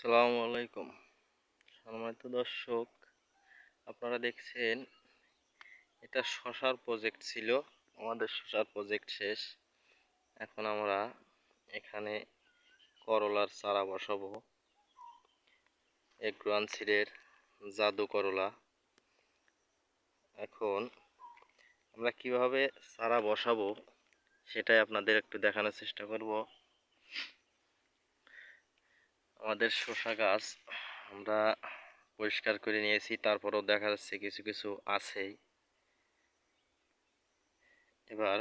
সম্মানিত দর্শক, আপনারা দেখছেন, এটা শশার প্রজেক্ট ছিল, আমাদের শশার প্রজেক্ট শেষ। এখন আমরা এখানে করলার চারা বসাবো। এগ্রোয়ান সিডের জাদু করলা। এখন আমরা কীভাবে চারা বসাবো, সেটাই আপনাদের একটু দেখানোর চেষ্টা করব। আমাদের শসা গাছ আমরা পরিষ্কার করে নিয়েছি, তারপরেও দেখা যাচ্ছে কিছু কিছু আছেই। এবার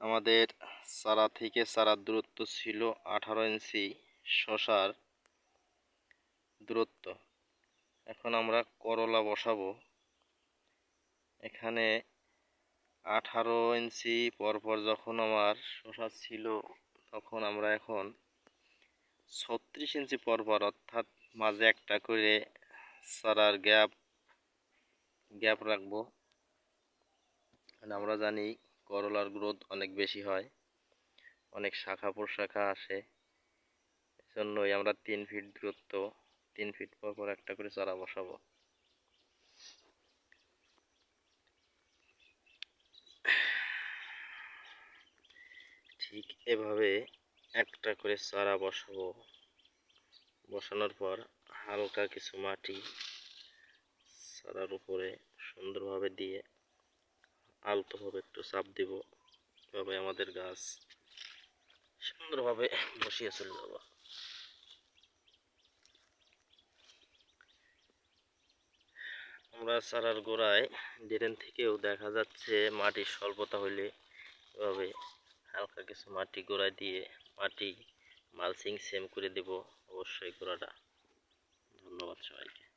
আমাদের চারা থেকে চারার দূরত্ব ছিল আঠারো ইঞ্চি শশার দূরত্ব। এখন আমরা করলা বসাবো। এখানে আঠারো ইঞ্চি পরপর যখন আমার শশা ছিল, তখন আমরা এখন ছত্রিশ ইঞ্চি পরপর, অর্থাৎ মাঝে একটা করে সারার গ্যাপ গ্যাপ রাখব। আমরা জানি করলার গ্রোথ অনেক বেশি হয়, অনেক শাখা প্রশাখা আসে। এজন্যই আমরা তিন ফিট দূরত্ব, তিন ফিট পর পর একটা করে চারা বসাবো। ঠিক এভাবে একটা করে চারা বসাবো। বসানোর পর হালকা কিছু মাটি চারার উপরে সুন্দরভাবে দিয়ে আলতোভাবে একটু চাপ দিব এভাবে আমাদের গাছ সুন্দরভাবে বসিয়ে চলে যাব। আমরা চারার গোড়ায় ড্রেন থেকেও দেখা যাচ্ছে মাটির স্বল্পতা হইলে এভাবে হালকা কিছু মাটি গোড়ায় দিয়ে মাটি মালসিং সেম করে দেব অবশ্যই গোড়াটা। ধন্যবাদ সবাইকে।